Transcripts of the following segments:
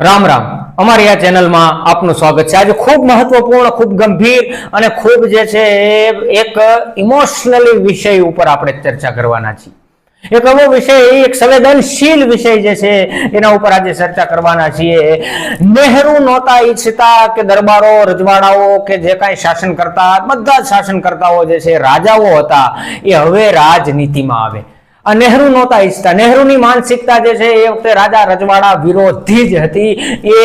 રામ રામ. અમારી આ ચેનલમાં આપનું સ્વાગત છે. આજે ખૂબ મહત્વપૂર્ણ, ખૂબ ગંભીર અને ખૂબ જે છે એક ઇમોશનલી વિષય ઉપર આપણે ચર્ચા કરવાના છીએ. એક એવો વિષય, એક સંવેદનશીલ વિષય જે છે એના ઉપર આજે ચર્ચા કરવાના છીએ. નહેરુ નહોતા ઈચ્છતા કે દરબારો, રજવાડાઓ કે જે કાંઈ શાસન કરતા, બધા જ શાસન કરતાઓ જે છે રાજાઓ હતા, એ હવે રાજનીતિમાં આવે. નહેરુ નહોતા ઈચ્છતા. નહેરુની માનસિકતા જે છે એ વખતે રાજા રજવાડા વિરોધી જ હતી. એ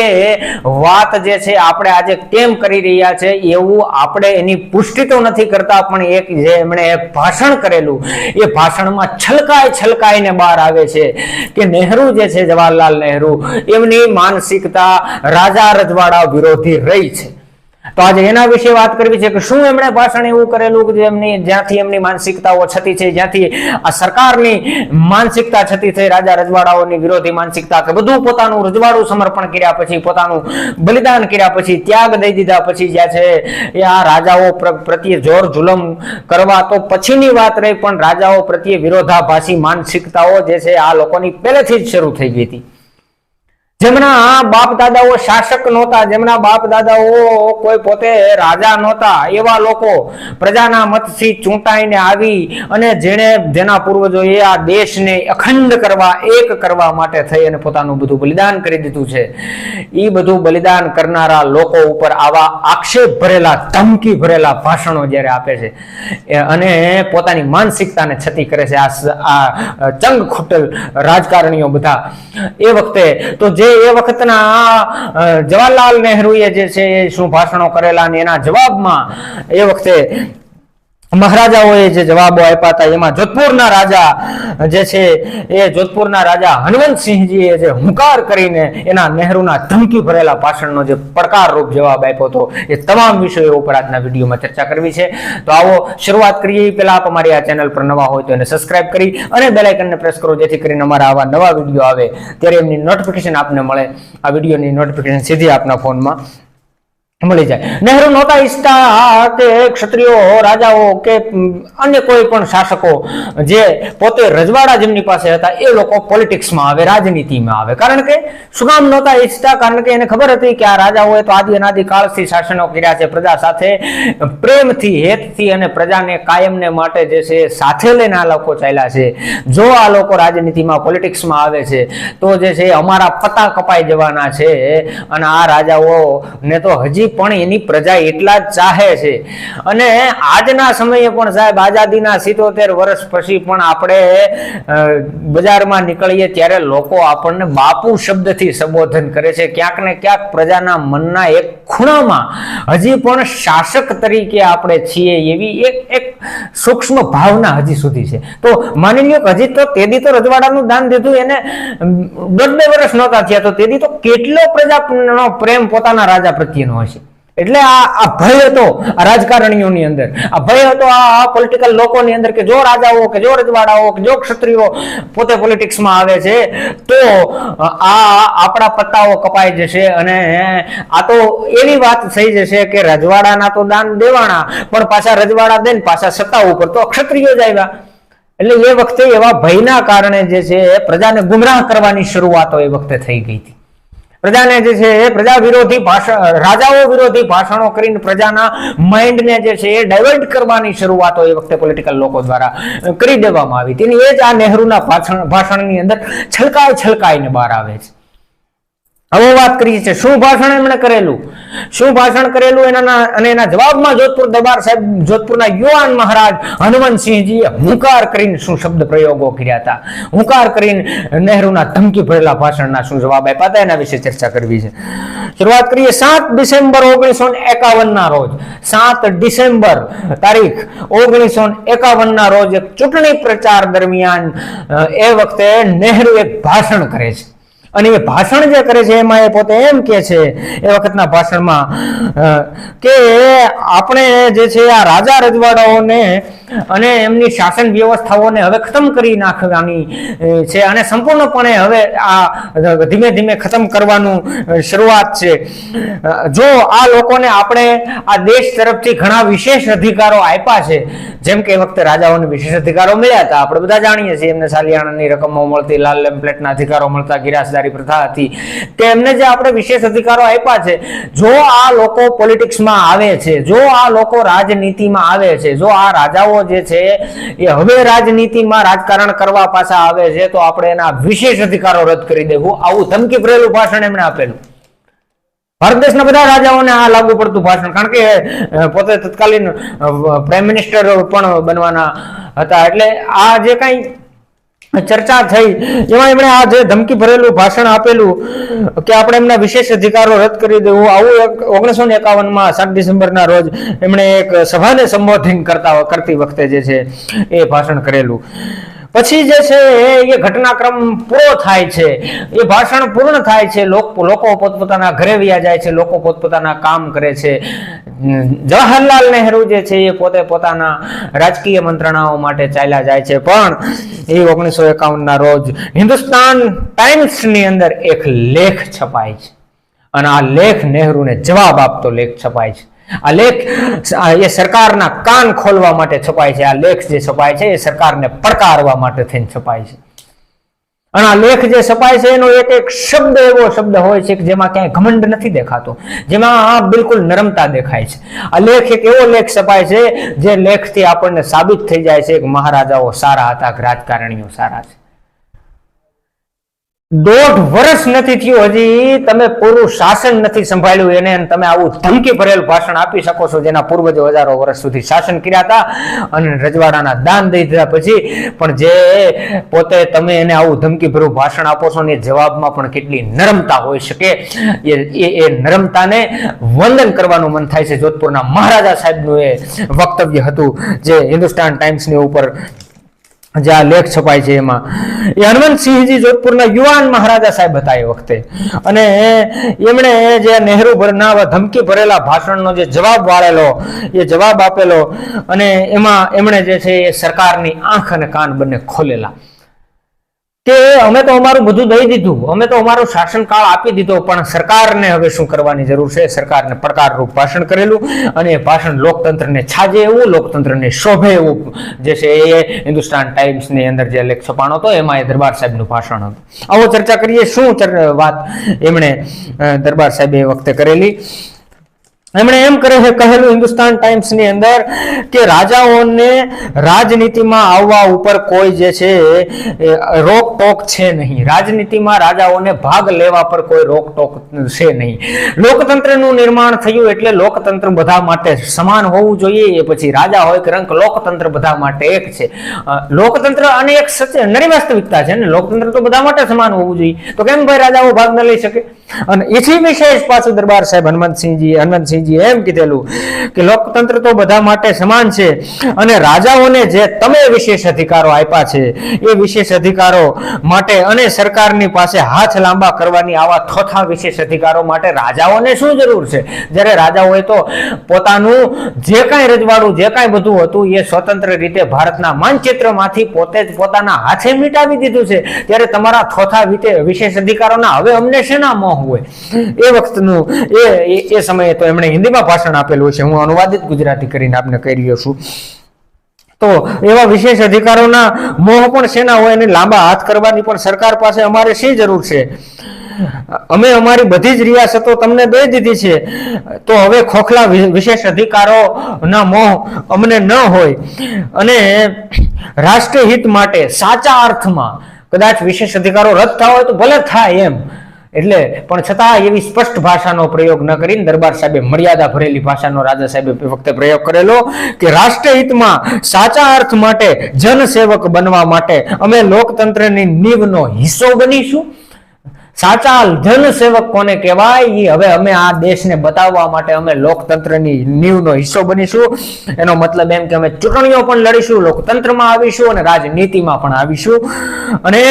વાત જે છે આપણે આજે કેમ કરી રહ્યા છે એવું આપણે એની પુષ્ટિ તો નથી કરતા, પણ એક જે એમણે એક ભાષણ કરેલું, એ ભાષણમાં છલકાય છલકાઈને બહાર આવે છે કે નહેરુ જે છે જવાહરલાલ નહેરુ, એમની માનસિકતા રાજા રજવાડા વિરોધી રહી છે. તો આજે એના વિશે વાત કરવી છે કે શું એમણે ભાષણ એવું કરેલું કે એમની, જ્યાંથી એમની માનસિકતાઓ છતી છે, જ્યાંથી આ સરકારની માનસિકતા છતી થઈ રાજા રજવાડાઓની વિરોધી માનસિકતા કે બધું પોતાનું રજવાડું સમર્પણ કર્યા પછી, પોતાનું બલિદાન કર્યા પછી, ત્યાગ દઈ દીધા પછી જ્યાં છે, એ આ રાજાઓ પ્ર- પ્રત્યે જોર જુલમ કરવા તો પછીની વાત રહી, પણ રાજાઓ પ્રત્યે વિરોધાભાસી માનસિકતાઓ જે છે, આ લોકોની પહેલેથી જ શરૂ થઈ ગઈ હતી. જેમના બાપ દાદાઓ શાસક નહોતા, જેમના બાપ દાદાઓ કોઈ પોતે રાજા નહોતા, એવા લોકો પ્રજાના મતથી ચૂંટાઈને આવી અને જેણે જેના પૂર્વજોએ આ દેશને અખંડ કરવા, એક કરવા માટે થઈ અને પોતાનું બધું બલિદાન કરી દીધું છે. એ બધું બલિદાન કરનારા લોકો ઉપર આવા આક્ષેપ ભરેલા, ધમકી ભરેલા ભાષણો જ્યારે આપે છે, એ અને પોતાની માનસિકતાને છતી કરે છે. આ ચંગ ખૂટલ રાજકારણીઓ બધા. એ વખતે તો જે એ વખતના જવાહરલાલ નહેરુએ જે છે એ શું ભાષણો કરેલા અને એના જવાબમાં એ વખતે મહારાજાઓએ જે જવાબો આપ્યા હતા, એમાં જોધપુરના રાજા જે છે, એ જોધપુરના રાજા હનુમંતસિંહજીએ જે હુંકાર કરીને એના નહેરુના ધમકી ભરેલા ભાષણનો જે પડકાર રૂપ જવાબ આપ્યો હતો, એ તમામ વિષયો ઉપર આજના વિડીયોમાં ચર્ચા કરવી છે. તો આવો શરૂઆત કરીએ પહેલા, આપ અમારી આ ચેનલ પર નવા હોય તો એને સબસ્ક્રાઇબ કરી અને બેલ પ્રેસ કરો, જેથી કરીને અમારા આવા નવા વીડિયો આવે ત્યારે એમની નોટિફિકેશન આપને મળે. આ વિડીયોની નોટિફિકેશન સીધી આપના ફોનમાં. મળી જાય. નહેરુ નહોતા ઈચ્છતા કે ક્ષત્રિયો રાજાઓ કે અન્ય કોઈ પણ શાસકો જે પોતે રજવાડા જેમની પાસે હતા એ લોકો પોલિટિક્સમાં આવે, રાજનીતિમાં આવે. કારણ કે શું નહોતા ઈચ્છતા? કારણ કે એને ખબર હતી કે આ રાજાઓએ તો આદિ અનાદિ કાળથી શાસનો કર્યા છે. પ્રજા સાથે પ્રેમથી, હેતથી અને પ્રજાને કાયમને માટે જે છે સાથે લઈને આ લોકો ચાલ્યા છે. જો આ લોકો રાજનીતિમાં, પોલિટિક્સમાં આવે છે, તો જે છે અમારા પતા કપાઈ જવાના છે. અને આ રાજાઓ ને તો હજી પણ એની પ્રજા એટલા જ ચાહે છે. અને આજના સમયે પણ સાહેબ, આઝાદીના સિત્તોતેર વર્ષ પછી પણ આપણે બજારમાં નીકળીએ ત્યારે લોકો આપણને બાપુ શબ્દથી સંબોધન કરે છે. ક્યાંક ને ક્યાંક પ્રજાના મનના એક ખૂણામાં હજી પણ શાસક તરીકે આપણે છીએ એવી એક એક સૂક્ષ્મ ભાવના હજી સુધી છે. તો માની લ્યો હજી તો તેદી તો રજવાડાનું દાન દીધું, એને દોઢ બે વર્ષ નહોતા થયા, તો તેદી તો કેટલો પ્રજાનો પ્રેમ પોતાના રાજા પ્રત્યેનો હશે? એટલે આ આ ભય હતો આ રાજકારણીઓની અંદર. આ ભય હતો આ પોલિટિકલ લોકોની અંદર કે જો રાજાઓ કે જો રજવાડાઓ કે જો ક્ષત્રિયો પોતે પોલિટિક્સમાં આવે છે, તો આ આપણા પત્તાઓ કપાઈ જશે અને આ તો એવી વાત થઈ જશે કે રજવાડાના તો દાન દેવાના, પણ પાછા રજવાડા દે ને પાછા સત્તા ઉપર તો ક્ષત્રિયો જ આવ્યા. એટલે એ વખતે એવા ભયના કારણે જે છે પ્રજાને ગુમરાહ કરવાની શરૂઆતો એ વખતે થઈ ગઈ હતી. પ્રજાને જે છે એ પ્રજા વિરોધી ભાષણ રાજાઓ વિરોધી ભાષણો કરીને પ્રજાના માઇન્ડને જે છે એ ડાયવર્ટ કરવાની શરૂઆતો એ વખતે પોલિટિકલ લોકો દ્વારા કરી દેવામાં આવી. તેની એ જ આ નહેરુના ભાષણ, ભાષણની અંદર છલકાય છલકાઈને બહાર આવે છે. હવે વાત કરીએ છીએ, શું ભાષણ એમણે કરેલું? શું ભાષણ કરેલું એના અને એના જવાબમાં જોધપુર દરબાર સાહેબ, જોધપુરના યુવાન મહારાજ હનુમંતસિંહજીએ હુંકાર કરીને શું શબ્દ પ્રયોગો કર્યા હતા? હુંકાર કરીને નહેરુના ધમકી ભરેલા ભાષણના શું જવાબ આપ્યા હતા? એના વિશે ચર્ચા કરવી છે. શરૂઆત કરીએ સાત ડિસેમ્બર ઓગણીસો એકાવન ના રોજ. સાત ડિસેમ્બર તારીખ ઓગણીસો એકાવન ના રોજ એક ચૂંટણી પ્રચાર દરમિયાન એ વખતે નહેરુ એક ભાષણ કરે છે. અને એ ભાષણ જે કરે છે, એમાં એ પોતે એમ કે છે, એ વખતના ભાષણમાં કે આપણે જે છે, આ રાજા રજવાડાઓને અને એમની શાસન વ્યવસ્થાઓને હવે ખતમ કરી નાખવાની છે અને સંપૂર્ણપણે હવે આ ધીમે ધીમે ખતમ કરવાનું શરૂઆત છે. જો આ લોકોને આપણે આ દેશ તરફથી ઘણા વિશેષ અધિકારો આપ્યા છે, જેમ કે એ વખતે રાજાઓને વિશેષ અધિકારો મળ્યા હતા, આપણે બધા જાણીએ છીએ, એમને સાલિયાણાની રકમો મળતી, લાલ લેમ્પલેટના અધિકારો મળતા ગિરાસદારી જમીનદારી પ્રથા હતી. તેમને જે આપણે વિશેષ અધિકારો આપ્યા છે, જો આ લોકો પોલિટિક્સમાં આવે છે, જો આ લોકો રાજનીતિમાં આવે છે, જો આ રાજાઓ જે છે એ હવે રાજનીતિમાં રાજકારણ કરવા પાછા આવે છે, તો આપણે એના વિશેષ અધિકારો રદ કરી દેવું. આવું ધમકી ભરેલું ભાષણ એમણે આપેલું. ભારત દેશના બધા રાજાઓને આ લાગુ પડતું ભાષણ. કારણ કે પોતે તત્કાલીન પ્રાઇમ મિનિસ્ટર પણ બનવાના હતા. એટલે આ જે કાંઈ ચર્ચા થઈ. એમાં એમણે આ જે ધમકી ભરેલું ભાષણ આપેલું, કે આપણે એમના વિશેષ અધિકારો રદ કરી દેવું આવું ઓગણીસો ને એકાવનમાં સાત ડિસેમ્બરના રોજ એમણે એક સભાને સંબોધન કરતા, કરતી વખતે જે છે એ ભાષણ કરેલું. પછી જે છે એ ઘટનાક્રમ પૂરો થાય છે. એ ભાષણ પૂર્ણ થાય છે. લોક- પોતપોતાના ઘરે વ્યા જાય છે. લોકો પોતપોતાના કામ કરે છે. જવાહરલાલ નહેરુ જે છે એ પોતે પોતાના રાજકીય મંત્રણાઓ માટે ચાલ્યા જાય છે. પણ એ ઓગણીસો એકાવનના રોજ હિન્દુસ્તાન ટાઈમ્સની અંદર એક લેખ છપાય છે. અને આ લેખ નહેરુને જવાબ આપતો લેખ છપાય છે. આ લેખ એ સરકારના કાન ખોલવા માટે છપાય છે. આ લેખ જે છપાય છે, એ સરકારને પડકારવા માટે થઈને છપાય છે. અને આ લેખ જે છપાય છે, એનો એક એક શબ્દ એવો શબ્દ હોય છે કે જેમાં ક્યાંય ઘમંડ નથી દેખાતો. જેમાં આ બિલકુલ નરમતા દેખાય છે. આ લેખ એક એવો લેખ છપાય છે, જે લેખથી આપણને સાબિત થઈ જાય છે કે મહારાજાઓ સારા હતા, કે રાજકારણીઓ સારા છે. દોઢ વર્ષ નથી થયું હજી. તમે પૂરું શાસન નથી સંભાળ્યું એને તમે આવું ધમકી ભરેલું ભાષણ આપી શકો છો જેના પૂર્વજો હજારો વર્ષ સુધી શાસન કર્યા હતા અને રજવાડાના દાન દઈ દીધા પછી. પણ જે પોતે તમે એને આવું ધમકી ભર્યું ભાષણ આપો છો ને જવાબમાં પણ કેટલી નરમતા હોઈ શકે. એ- એ નરમતાને વંદન કરવાનું મન થાય છે. જોધપુરના મહારાજા સાહેબનું એ વક્તવ્ય હતું જે હિન્દુસ્તાન ટાઈમ્સની ઉપર જે આ લેખ છપાય છે એમાં. એ હનુમંતસિંહજી જોધપુરના યુવાન મહારાજા સાહેબ હતા એ વખતે. અને એમણે જે નહેરુ ભરના ધમકી ભરેલા ભાષણનો જે જવાબ વાળેલો, એ જવાબ આપેલો અને એમાં એમણે જે છે એ સરકારની આંખ અને કાન બંને ખોલેલા. કે અમે તો અમારું બધું દઈ દીધું. અમે તો અમારો શાસનકાળ આપી દીધો, પણ સરકારને હવે શું કરવાની જરૂર છે? સરકારને પડકારરૂપ ભાષણ કરેલું અને એ ભાષણ લોકતંત્રને છાજે એવું, લોકતંત્રને શોભે એવું. જે છે એ હિન્દુસ્તાન ટાઈમ્સની અંદર જે લેખ છપાણો હતો, એમાં એ દરબાર સાહેબનું ભાષણ હતું. આવો ચર્ચા કરીએ, શું વાત એમણે દરબાર સાહેબે એ વખતે કરેલી? એમણે એમ કરે કહેલું હિન્દુસ્તાન ટાઈમ્સની અંદર કે રાજાઓને રાજનીતિમાં આવવા ઉપર કોઈ જે છે રોકટોક છે નહીં. રાજનીતિમાં રાજાઓને ભાગ લેવા પર કોઈ રોકટોક છે નહીં. લોકતંત્રનું નિર્માણ થયું એટલે લોકતંત્ર બધા માટે સમાન હોવું જોઈએ. એ પછી રાજા હોય કે રંક, લોકતંત્ર બધા માટે એક છે. લોકતંત્ર અને એક સત્ય, નરી વાસ્તવિકતા છે ને લોકતંત્ર તો બધા માટે સમાન હોવું જોઈએ. તો કેમ ભાઈ રાજાઓ ભાગ ન લઈ શકે? અને એથી વિશેષ પાછું દરબાર સાહેબ હનુમંતસિંહજી હનુમંતસિંહજી એમ કીધેલું કે લોકતંત્ર તો બધા માટે સમાન છે અને રાજાઓને જે તમે વિશેષ અધિકારો આપ્યા છે, એ વિશેષ અધિકારો માટે અને સરકારની પાસે હાથ લાંબા કરવાની આવા થોથા વિશેષ અધિકારો માટે રાજાઓને શું જરૂર છે? જ્યારે રાજાઓએ તો પોતાનું જે કાંઈ રજવાડું, જે કાંઈ બધું હતું, એ સ્વતંત્ર રીતે ભારતના માનચિત્રમાંથી પોતે જ પોતાના હાથે મિટાવી દીધું છે. ત્યારે તમારા થોથા વિશેષ અધિકારોના હવે અમને શેના મોહ હોય? એ વખતનું એ- એ સમયે તો એમણે હિન્દીમાં ભાષણ આપેલું છે. હું અનુવાદિત ગુજરાતી કરીને આપને કહી રહ્યો છું. તો એવા વિશેષ અધિકારોના મોહ પણ શેના હોય અને લાંબા હાથ કરવાની પણ સરકાર પાસે અમારે શી જરૂર છે? અમે અમારી બધી જ રિયાસતો તમને દઈ દીધી છે. તો હવે ખોખલા વિશેષ અધિકારો ના મોહ અમને ન હોય અને રાષ્ટ્રહિત માટે સાચા અર્થમાં કદાચ વિશેષ અધિકારો રદ થવા હોય તો ભલે થાય એમ. એટલે પણ છતાં એવી સ્પષ્ટ ભાષાનો પ્રયોગ ન કરીને દરબાર સાહેબે મર્યાદા ભરેલી ભાષાનો રાજા સાહેબે વખતે પ્રયોગ કરેલો કે રાષ્ટ્રહિતમાં સાચા અર્થ માટે જનસેવક બનવા માટે અમે લોકતંત્રની નીવનો હિસ્સો બનીશું સાચા જનસેવક કોને કહેવાય? એ હવે અમે આ દેશને બતાવવા માટે અમે લોકતંત્રની નીવનો હિસ્સો બનીશું. એનો મતલબ એમ કે અમે ચૂંટણીઓ પણ લડીશું, લોકતંત્રમાં આવીશું અને રાજનીતિમાં પણ આવીશું. અને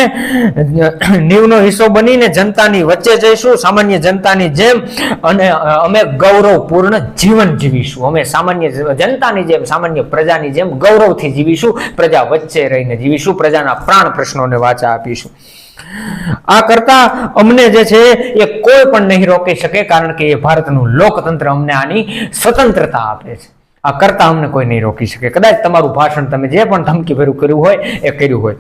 નીવનો હિસ્સો બનીને જનતાની વચ્ચે જઈશું, સામાન્ય જનતાની જેમ. અને અમે ગૌરવપૂર્ણ જીવન જીવીશું. અમે સામાન્ય જનતાની જેમ, સામાન્ય પ્રજાની જેમ ગૌરવથી જીવીશું, પ્રજા વચ્ચે રહીને જીવીશું, પ્રજાના પ્રાણ પ્રશ્નોને વાચા આપીશું. આ કરતા અમને જે છે એ કોઈ પણ નહીં રોકી શકે, કારણ કે એ ભારતનું લોકતંત્ર અમને આની સ્વતંત્રતા આપે છે. આ કરતા અમને કોઈ નહીં રોકી શકે. કદાચ તમારું ભાષણ તમે જે પણ ધમકી ભર્યું કર્યું હોય, એ કર્યું હોય.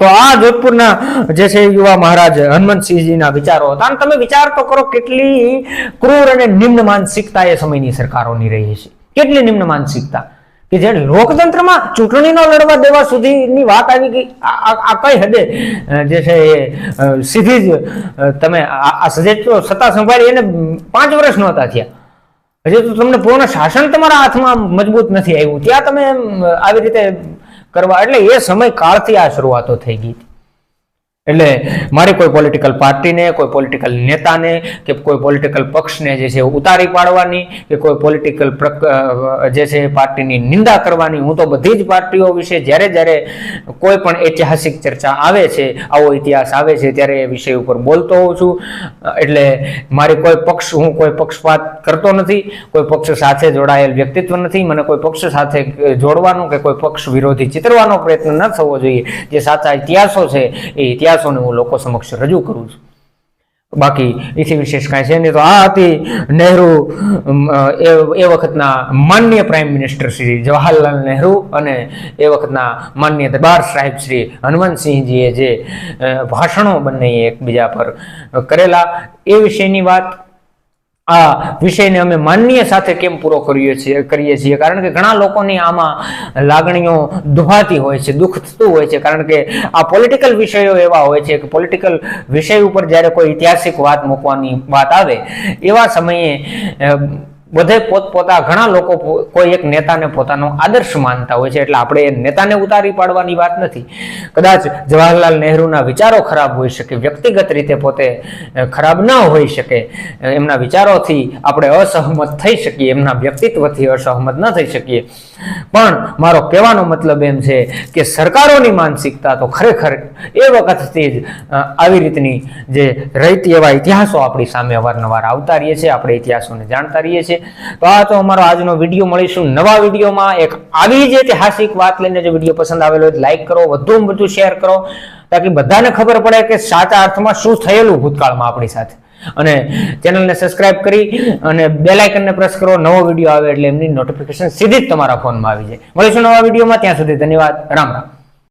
તો આ જોધપુરના જે છે યુવા મહારાજ હનુમંતસિંહજીના વિચારો હતા. અને તમે વિચાર તો કરો કેટલી ક્રૂર અને નિમ્ન માનસિકતા એ સમયની સરકારોની રહી છે. કેટલી નિમ્ન માનસિકતા? કે જે લોકતંત્રમાં ચૂંટણીનો લડવા દેવા સુધીની વાત આવી ગઈ. આ કઈ હદે જે છે એ સીધી જ તમે આ તો સત્તા સંભાળી એને પાંચ વર્ષ નહોતા થયા. હજી તો તમને પૂર્ણ શાસન તમારા હાથમાં મજબૂત નથી આવ્યું. ત્યાં તમે આવી રીતે કરવા, એટલે એ સમય કાળથી આ શરૂઆતો થઈ ગઈ. એટલે મારે કોઈ પોલિટિકલ પાર્ટીને, કોઈ પોલિટિકલ નેતાને કે કોઈ પોલિટિકલ પક્ષને જે છે ઉતારી પાડવાની કે કોઈ પોલિટિકલ જે છે પાર્ટીની નિંદા કરવાની, હું તો બધી જ પાર્ટીઓ વિશે જ્યારે જ્યારે કોઈ પણ ઐતિહાસિક ચર્ચા આવે છે, આવો ઇતિહાસ આવે છે ત્યારે એ વિષય ઉપર બોલતો હોઉં છું. એટલે મારી કોઈ પક્ષ, હું કોઈ પક્ષપાત કરતો નથી, કોઈ પક્ષ સાથે જોડાયેલ વ્યક્તિત્વ નથી, મને કોઈ પક્ષ સાથે જોડવાનો કે કોઈ પક્ષ વિરોધી ચિતરવાનો પ્રયત્ન ન થવો જોઈએ. જે સાચા ઇતિહાસો છે, એ ઇતિહાસોને હું લોકો સમક્ષ રજૂ કરું છું. બાકી એથી વિશેષ કાંઈ છે નહીં તો આ હતી નહેરુ એ વખતના માન્ય પ્રાઇમ મિનિસ્ટર શ્રી જવાહરલાલ નહેરુ અને એ વખતના માન્ય દરબાર સાહેબ શ્રી હનુમાનસિંહજીએ જે ભાષણો બંને એકબીજા પર કરેલા. એ વિષયની વાત આ વિષયને અમે માન્ય સાથે કેમ પૂરો કરીએ છીએ કરીએ છીએ? કારણ કે ઘણા લોકોની આમાં લાગણીઓ દુભાતી હોય છે, દુઃખ થતું હોય છે. કારણ કે આ પોલિટિકલ વિષયો એવા હોય છે કે પોલિટિકલ વિષય ઉપર જ્યારે કોઈ ઐતિહાસિક વાત મૂકવાની વાત આવે, એવા સમયે બધે પોતપોતા ઘણા લોકો કોઈ એક નેતાને પોતાનો આદર્શ માનતા હોય છે, એટલે આપણે એ નેતાને ઉતારી પાડવાની વાત નથી. કદાચ જવાહરલાલ નહેરુના વિચારો ખરાબ હોઈ શકે, વ્યક્તિગત રીતે પોતે ખરાબ ન હોઈ શકે એમના વિચારોથી આપણે અસહમત થઈ શકીએ, એમના વ્યક્તિત્વથી અસહમત ન થઈ શકીએ. પણ મારો કહેવાનો મતલબ એમ છે કે સરકારોની માનસિકતા તો ખરેખર એ વખતથી જ આવી રીતની જે રહેતી એવા ઇતિહાસો આપણી સામે અવારનવાર આવતા રહીએ છીએ, આપણે ઇતિહાસોને જાણતા રહીએ છીએ. તો આ તો અમારો આજનો વીડિયો મળીશું નવા વિડીયોમાં. એક આવી જ ઐતિહાસિક વાત લઈને જો વીડિયો પસંદ આવેલો હોય લાઈક કરો વધુમાં વધુ શેર કરો, તાકી બધાને ખબર પડે કે સાચા અર્થમાં શું થયેલું ભૂતકાળમાં આપણી સાથે. અને ચેનલને સબસ્ક્રાઇબ કરી અને બેલ આઇકનને પ્રેસ કરો. નવો વીડિયો આવે એટલે એમની નોટિફિકેશન સીધી જ તમારા ફોનમાં આવી જાય. મળીશું નવા વિડીયોમાં ત્યાં સુધી ધન્યવાદ. રામ રામ.